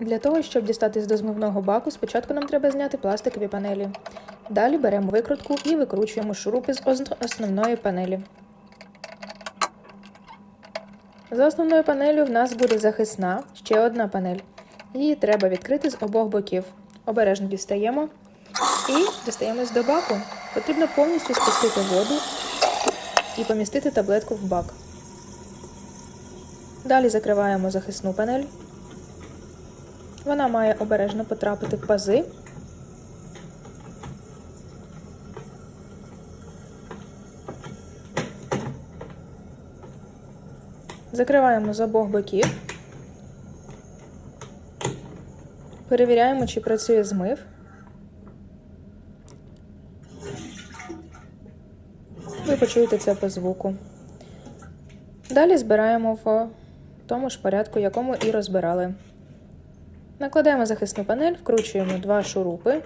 Для того, щоб дістатись до змивного баку, спочатку нам треба зняти пластикові панелі. Далі беремо викрутку і викручуємо шурупи з основної панелі. За основною панелью в нас буде захисна, ще одна панель. Її треба відкрити з обох боків. Обережно дістаємо і дістаємось до баку. Потрібно повністю спустити воду і помістити таблетку в бак. Далі закриваємо захисну панель. Вона має обережно потрапити в пази. Закриваємо з обох боків. Перевіряємо, чи працює змив. Ви почуєте це по звуку. Далі збираємо в тому ж порядку, якому і розбирали. Накладаємо захисну панель, вкручуємо два шурупи.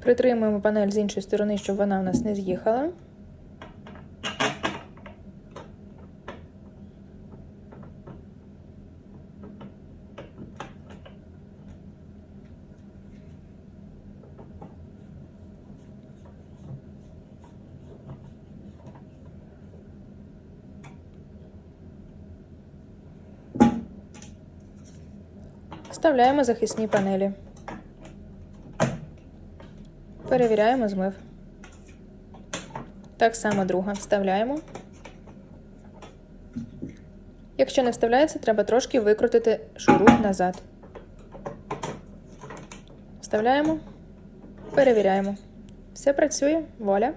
Притримуємо панель з іншої сторони, щоб вона в нас не з'їхала. Вставляємо захисні панелі. Перевіряємо змив. Так само друга вставляємо. Якщо не вставляється, треба трошки викрутити шуруп назад. Вставляємо, перевіряємо. Все працює, воля.